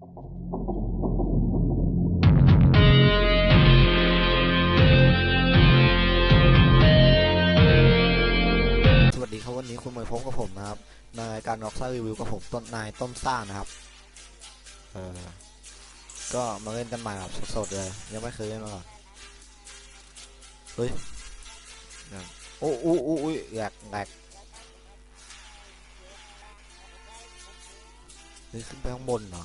สวัสดีครับวันนี้คุณหมวยพบกับผมนะครับในการน็อกซ่ารีวิวกับผมต้นนายต้นซ่านะครับ เออ ก็มาเล่นกันใหม่แบบสดๆเลย ยังไม่เคยเล่นมาก่อนเฮ้ยนั่นโอ้โอ้โอ้อุ้ยแหลกแหลกเฮ้ยขึ้นไปข้างบนเหรอ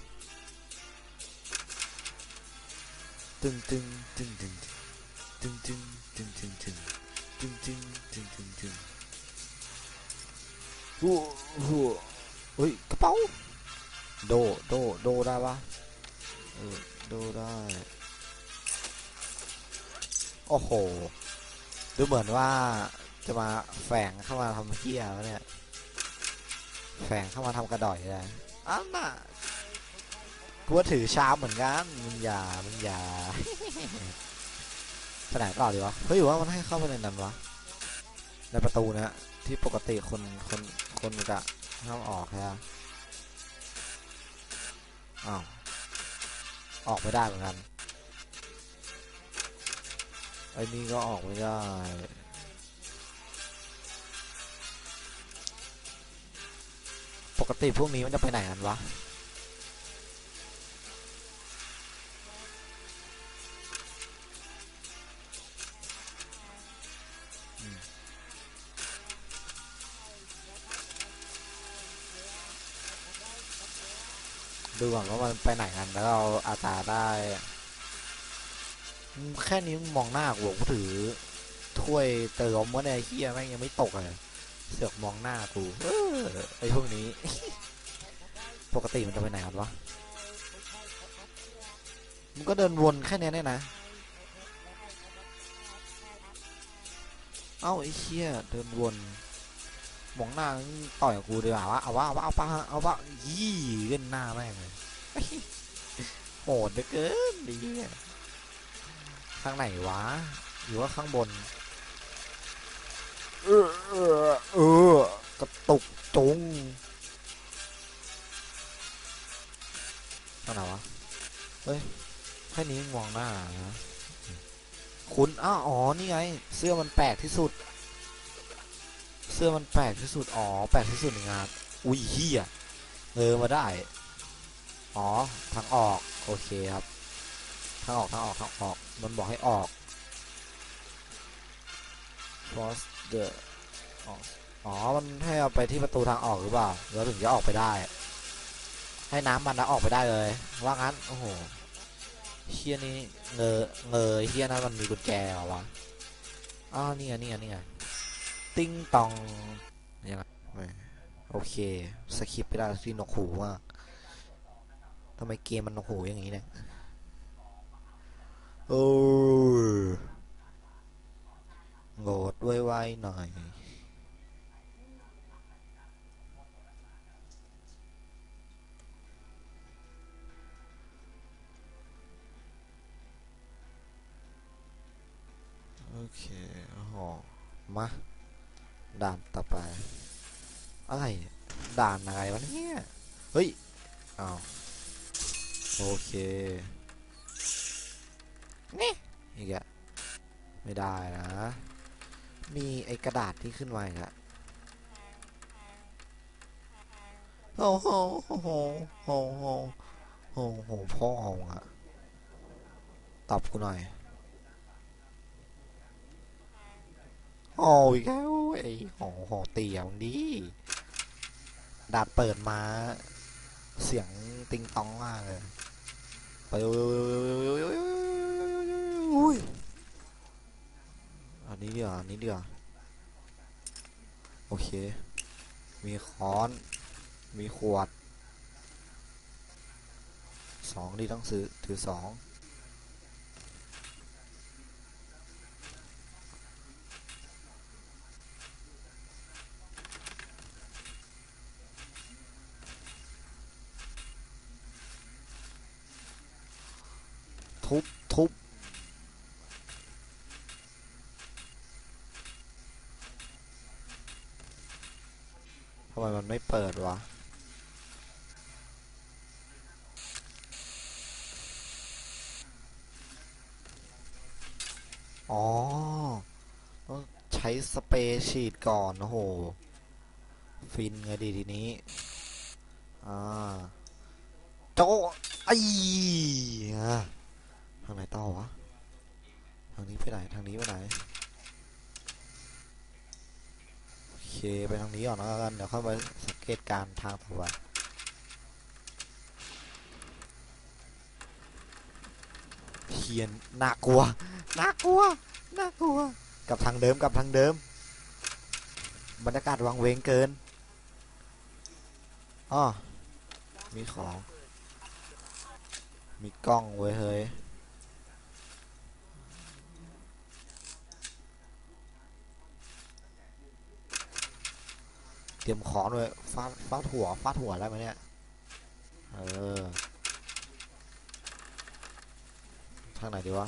ตึงตึงตึงตึงตึงตึงตึงตึงตึงจึงจึงจึงจึงจึงโอ้โหเฮ้ยกระเป๋าโดโดโดได้ปะเออโดได้โอ้โหดูเหมือนว่าจะมาแฝงเข้ามาทำเหี้ยวเนี่ยแฝงเข้ามาทำกระดอยเลยอ้าวน่ะ กูว่าถือชามเหมือนกันมึงอย่ามึงอย่าไปไหนต่อดีวะเฮ้ยว่ามันให้เข้าไปในนั้นวะในประตูนะฮะที่ปกติคนคนคนจะห้ามออกใช่ไหมอ้าวออกไม่ได้เหมือนกันไอ้นี่ก็ออกไม่ได้ปกติพวกนี้มันจะไปไหนกันวะ ดูก่อนว่ามันไปไหนกันแล้วเราอาจจะได้ แค่นี้มึงมองหน้ากูบอกกูถือ ถ้วยเติมว่าเนี่ยเฮียแม่งยังไม่ตกเลยเสือกมองหน้ากูเออไอพวกนี้ ปกติมันจะไปไหนกันวะมันก็เดินวนแค่เนี้ยเนี่ยนะ เอ้าไอ้เชี่ยเดินวน มองหน้าต่อยกับกูดีกว่าวะเอาวะเอาวะเอาปะเอาปะยี่เล่นหน้าแม่งเลยโหดเหลือเกินดียข้างไหนวะหรือว่าข้างบน เออเออเออกระตุกจุงข้างไหนวะเฮ้ยแค่นี้มองหน้านะคุณอ้าอ๋อนี่ไง เสื้อมันแปลกที่สุด สื้อมันแปลกที่สุด อ๋อ แปลกที่สุดในงานอุ้ยเฮียเออ มาได้ อ๋อ ทางออก โอเคครับ ทางออก ทางออก ทางออก มันบอกให้ออก cross the อ๋ออ๋อมันให้เอาไปที่ประตูทางออกหรือเปล่า แล้วถึงจะออกไปได้ ให้น้ำมันแล้ออกไปได้เลย ว่างั้น โอ้โหเฮียนี่เงยเงยเฮียนั้นมันมีกุญแจเหรอวะอ้าวนี่ไงนี่ไงนี่ไง ติ้งตองยังไงไม่โอเค สคริปต์ไปได้ที่นกหูมากทำไมเกมมันนกหูอย่างนี้เนี่ยโอ้โหลดไวๆหน่อยโอเคโอ้โหมา ด่านต่อไปอะไรด่านอะไรวะเนี่ยเฮ้ยอ้าโอเคนี่อีกอะไม่ได้นะ มีไอ้กระดาษที่ขึ้นมาอีกอะโอ้โหโอ้โหโอ้โหโอ้โหพ่อของอะตอบกูหน่อยโอ้ยแก้ว ไอ้โหโหเตี่ยมึงดิดาดเปิดมา เสียงติงตองมากเลยไปอุ้ยอันนี้เดียวอันนี้เดียวโอเค มีค้อน มีขวดสองดีต้องซื้อถือสอง ทุบทุบทำไมมันไม่เปิดวะอ๋อต้องใช้สเปรย์ฉีดก่อนโอ้โห ฟินไงดีทีนี้ อ่า โจไอ้างไหนต่อวะ ทางนี้ไปไหน ทางนี้ไปไหน โอเค ไปทางนี้ก่อนแล้วกัน เดี๋ยวค่อยไปสังเกตการณ์ทางต่อไปเทียนน่ากลัว น่ากลัว น่ากลัว กับทางเดิม กับทางเดิม บรรยากาศวังเวงเกินอ้อมีของ มีกล้องเว้ยเฮ้ย เตรียมขอนไว้ฟาดฟาดหัวฟาดหัวได้ไหมเนี่ย เออ ทางไหนดีวะ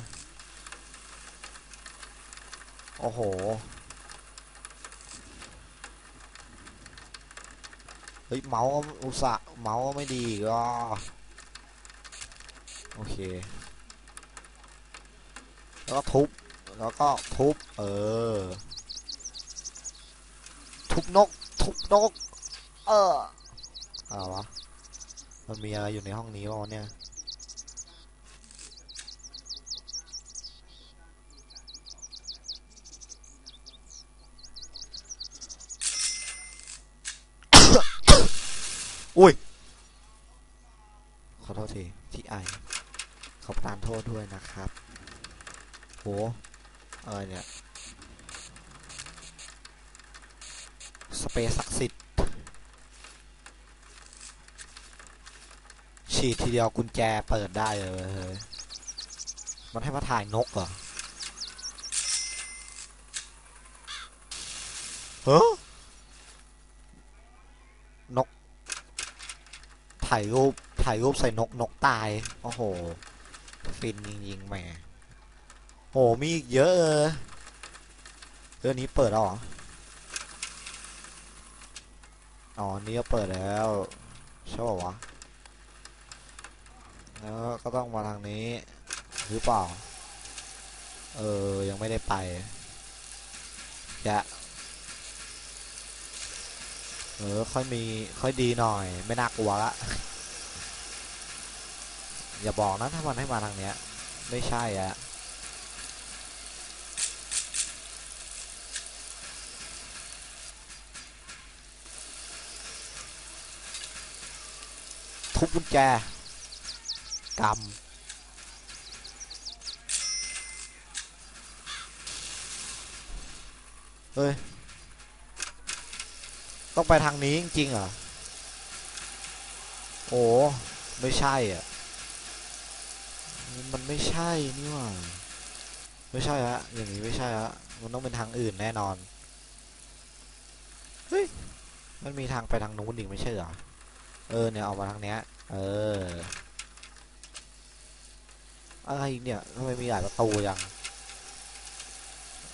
โอ้โห เฮ้ย เมาส์อุตส่าห์เมาส์ไม่ดีก็โอเค แล้วก็ทุบ แล้วก็ทุบ เออ ทุบนก ทุบนก เอออะไรวะ มันมีอะไรอยู่ในห้องนี้วะเนี่ย อุ้ย ขอโทษที ที่ไอขอประทานโทษด้วยนะครับ โห อะไรเนี่ย ส เปรย์ศักดิ์สิทธิ์ฉีดทีเดียวกุญแจเปิดได้เลยมันให้มาถ่ายนกเหรอเฮ้นก ถ่ายรูป ถ่ายรูปใส่นกนกตาย โอ้โห ฟินจริงๆแหมโหมีอีกเยอะเลยเรื่องนี้เปิดแล้วหรอ อ๋อ นี่ก็เปิดแล้วใช่ป่าวะแล้วก็ต้องมาทางนี้ หรือเปล่า เออ ยังไม่ได้ไปจะเออ ค่อยมี ค่อยดีหน่อย ไม่น่ากลัวละ อย่าบอกนะถ้ามันให้มาทางเนี้ย ไม่ใช่อะ ทุบกุญแจกำเฮ้ย ต้องไปทางนี้จริงๆเหรอ โอ้ ไม่ใช่อะ มันไม่ใช่นี่หว่า ไม่ใช่ฮะ อย่างนี้ไม่ใช่ฮะ มันต้องเป็นทางอื่นแน่นอน เฮ้ย มันมีทางไปทางนู้นอีกไม่ใช่เหรอ เออเนี่ยออกมาทางเนี้ย เออ อะไรเนี่ยทำไมมีหลายประตูยัง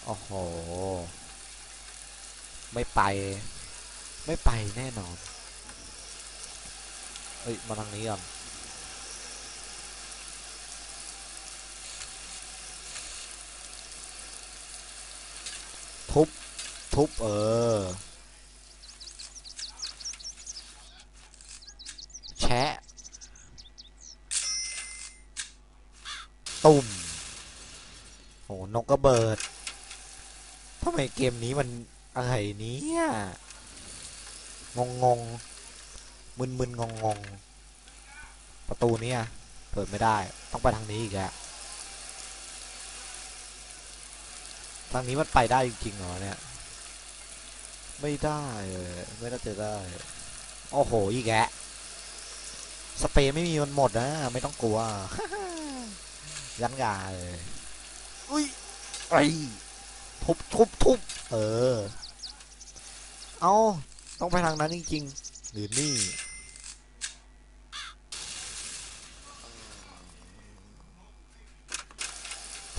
โอ้โห ไม่ไป ไม่ไปแน่นอน เอ้ย มาทางนี้ก่อนทุบ ทุบ เออ แชะ ตุ่มโหนกกระเบิดทำไมเกมนี้มันอะไรนี้ยงงงมึนมึนงงงงประตูนี้เปิดไม่ได้ ต้องไปทางนี้อีกอะทางนี้มันไปได้จริงๆเหรอเนี่ย ไม่ได้เลยไม่น่าจะได้ โอ้โห อีกแกะสเปรย์ไม่มีมันหมดนะ ไม่ต้องกลัว ยันยาเลยอุ้ยไอ้ทุบทุบทุบเออ เอาต้องไปทางนั้นจริงๆหรือนี่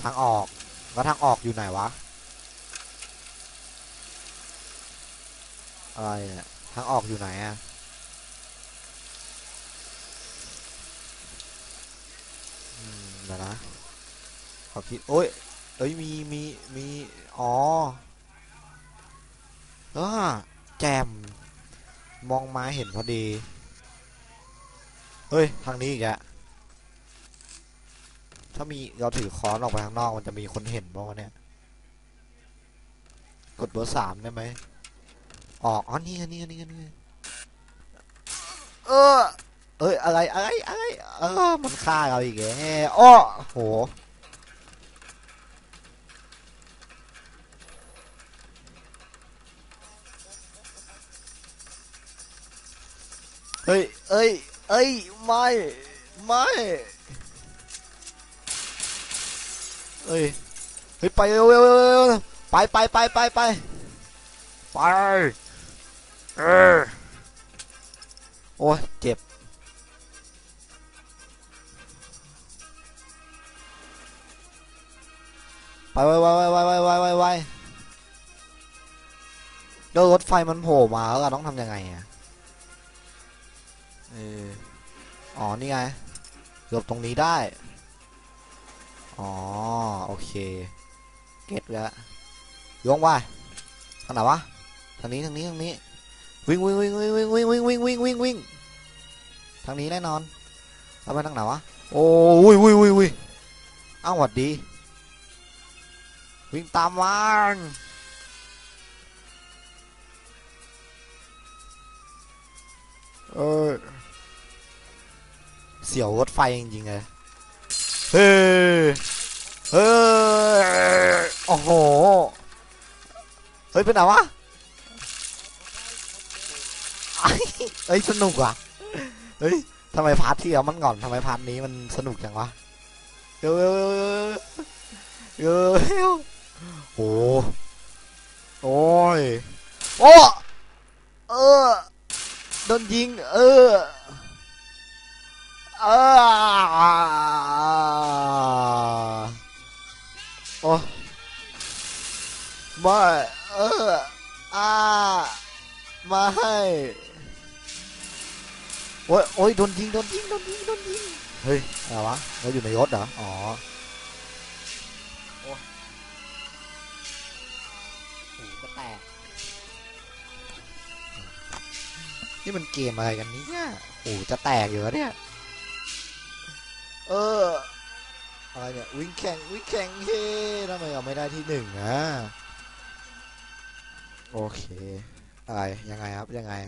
ทางออก แล้วทางออกอยู่ไหนวะ อะไรเนี่ย ทางออกอยู่ไหนอะอืมเดี๋ยวนะ ขอคิดโอ้ยเอ้ยมีมีมีอ๋อเออแจม มองมาเห็นพอดีเฮ้ย ทางนี้อีกอะถ้ามีเราถือค้อนออกไปข้างนอกมันจะมีคนเห็นบ้างวะเนี่ย กดเบอร์สามได้ไหมออกอ๋อนี่นี่นี่นี่เออเอ้ย อะไร อะไร อะไร เออ มันฆ่าเราอีกแกอ้อโห เอ้ย เอ้ย ไม่ ไม่เฮ้ย เฮ้ย ไปเร็วเร็วเร็วเร็วไปไปไปไปไปไป เออ โอ้ย เจ็บ ไปไปไปไปไปไปไปไปแล้วรถไฟมันโผล่มาแล้วเราต้องทำยังไงอะ เอออ๋อ นี่ไงหลบตรงนี้ได้ อ๋อ โอเค เก็ตแล้วโยงไปทางไหนวะ ทางนี้ ทางนี้ ทางนี้ วิ่งวิ่งวิ่งวิ่งวิ่งวิ่งวิ่งวิ่งวิ่งวิ่งวิ่งทางนี้แน่นอนแล้วไปทางไหนวะ โอ้ยวิ่งวิ่งวิ่งอ้าวหวัดดี วิ่งตามมันเออ เสียวรถไฟจริงๆเลยเฮ้ยเฮ้ยโอ้โห เฮ้ยเป็นไหนวะไอ้เฮ้ยสนุกว่ะเฮ้ยทำไมพาร์ทที่แล้วมันก่อนทำไมพาร์ทนี้มันสนุกจังวะเร็วเร็วเร็วเร็วเร็วเร็วโอ้โอ้ยโอ้เออโดนยิง เออ เออโอ้ไม่เอออามาให้โอ้ยโอ้ยโดนยิงโดนยิงโดนยิงโดนยิงเฮ้ยอะไรวะเราอยู่ในรถเหรออ๋อโอ้หูก็แตกนี่มันเกมอะไรกันเนี่ยหูจะแตกอยู่แล้วเนี่ย เอออะไรเนี่ยวิ่งแข่งวิ่งแข่งเฮ้ทำไมเราไม่ได้ที่หนึ่งอะโอเคอะไรยังไงครับยังไง